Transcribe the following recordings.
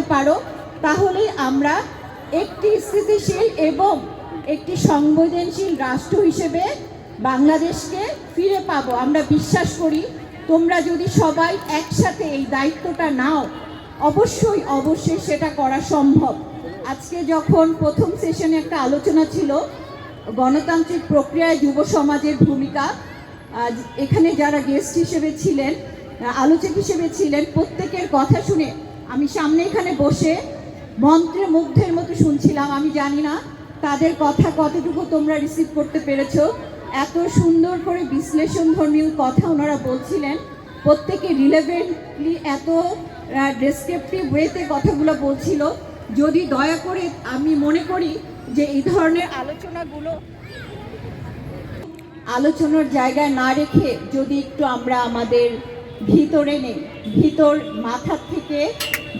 করতে পারো, তাহলে আমরা একটি স্থিতিশীল এবং একটি সংবেদনশীল রাষ্ট্র হিসেবে বাংলাদেশকে ফিরে পাব। আমরা বিশ্বাস করি, তোমরা যদি সবাই একসাথে এই দায়িত্বটা নাও, অবশ্যই অবশ্যই সেটা করা সম্ভব। আজকে যখন প্রথম সেশনে একটা আলোচনা ছিল, গণতান্ত্রিক প্রক্রিয়ায় যুব সমাজের ভূমিকা এখানে যারা গেস্ট হিসেবে ছিলেন আলোচক হিসেবে ছিলেন, প্রত্যেকের কথা শুনে আমি সামনে এখানে বসে মন্ত্রে মুগ্ধের মতো শুনছিলাম, আমি জানি না তাদের কথা কতটুকু তোমরা রিসিভ করতে পেরেছ। এত সুন্দর করে বিশ্লেষণ ধর্মীয় কথা ওনারা বলছিলেন। প্রত্যেকে রিলেভেন্টলি এত ডেসক্রিপটিভ ওয়েতে কথাগুলো বলছিল। যদি দয়া করে আমি মনে করি যে এই ধরনের আলোচনাগুলো আলোচনার জায়গায় না রেখে যদি একটু আমরা আমাদের ভিতরে নেই, ভিতর মাথার থেকে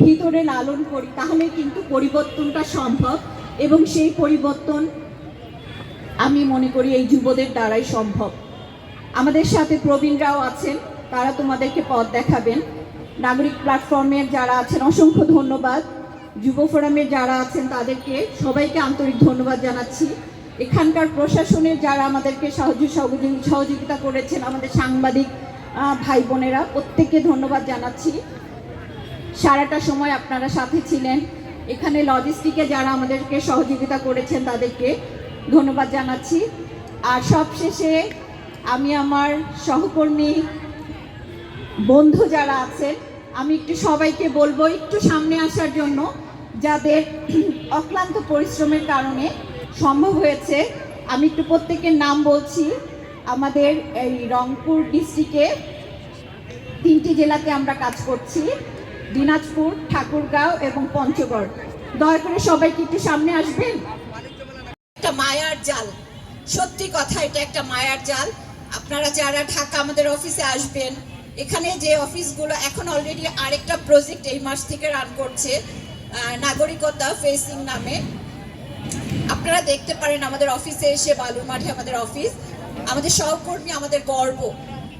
ভিতরে লালন করি, তাহলে কিন্তু পরিবর্তনটা সম্ভব এবং সেই পরিবর্তন আমি মনে করি এই যুবদের দ্বারাই সম্ভব। আমাদের সাথে প্রবীণরাও আছেন, তারা তোমাদেরকে পথ দেখাবেন। নাগরিক প্ল্যাটফর্মের যারা আছেন, অসংখ্য ধন্যবাদ। যুব ফোরামের যারা আছেন, তাদেরকে সবাইকে আন্তরিক ধন্যবাদ জানাচ্ছি। এখানকার প্রশাসনের যারা আমাদেরকে সাহায্য সহযোগিতা করেছেন, আমাদের সাংবাদিক ভাই বোনেরা, প্রত্যেককে ধন্যবাদ জানাচ্ছি। সারাটা সময় আপনারা সাথে ছিলেন। এখানে লজিস্টিকে যারা আমাদেরকে সহযোগিতা করেছেন তাদেরকে ধন্যবাদ জানাচ্ছি। আর সবশেষে আমি আমার সহকর্মী বন্ধু যারা আছেন, আমি একটু সবাইকে বলব একটু সামনে আসার জন্য, যাদের অক্লান্ত পরিশ্রমের কারণে সম্ভব হয়েছে, আমি একটু প্রত্যেকের নাম বলছি। আমাদের এই রংপুর ডিস্ট্রিক্টে তিনটি জেলাতে আমরা কাজ করছি, দিনাজপুর, ঠাকুরগাঁও এবং পঞ্চগড়। দয়া করে সবাইকে একটু সামনে আসবেন? একটা মায়ার জাল। সত্যি কথা, এটা একটা মায়ার জাল। আপনারা যারা ঢাকা আমাদের অফিসে আসবেন, এখানে যে অফিসগুলো এখন অলরেডি আরেকটা প্রজেক্ট এই মাস থেকে রান করছে নাগরিকতা ফেসিং নামে। আপনারা দেখতে পারেন আমাদের অফিসে এসে বালুর মাঠে আমাদের অফিস আমাদের সহকর্মী আমাদের গর্ব।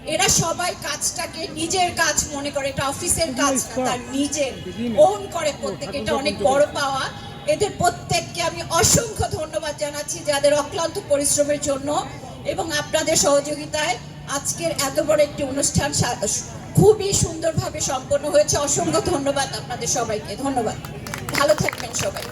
এরা সবাই কাজটাকে নিজের কাজ মনে করে এটা অফিসের কাজ না, তার নিজের। ওন করে প্রত্যেকে এটা অনেক বড় পাওয়া। এদের প্রত্যেককে আমি অসংখ্য ধন্যবাদ জানাচ্ছি যাদের অক্লান্ত পরিশ্রমের জন্য এবং আপনাদের সহযোগিতায় আজকের এত বড় একটি অনুষ্ঠান খুবই সুন্দরভাবে সম্পন্ন হয়েছে। অসংখ্য ধন্যবাদ আপনাদের সবাইকে। ধন্যবাদ। ভালো থাকবেন সবাই।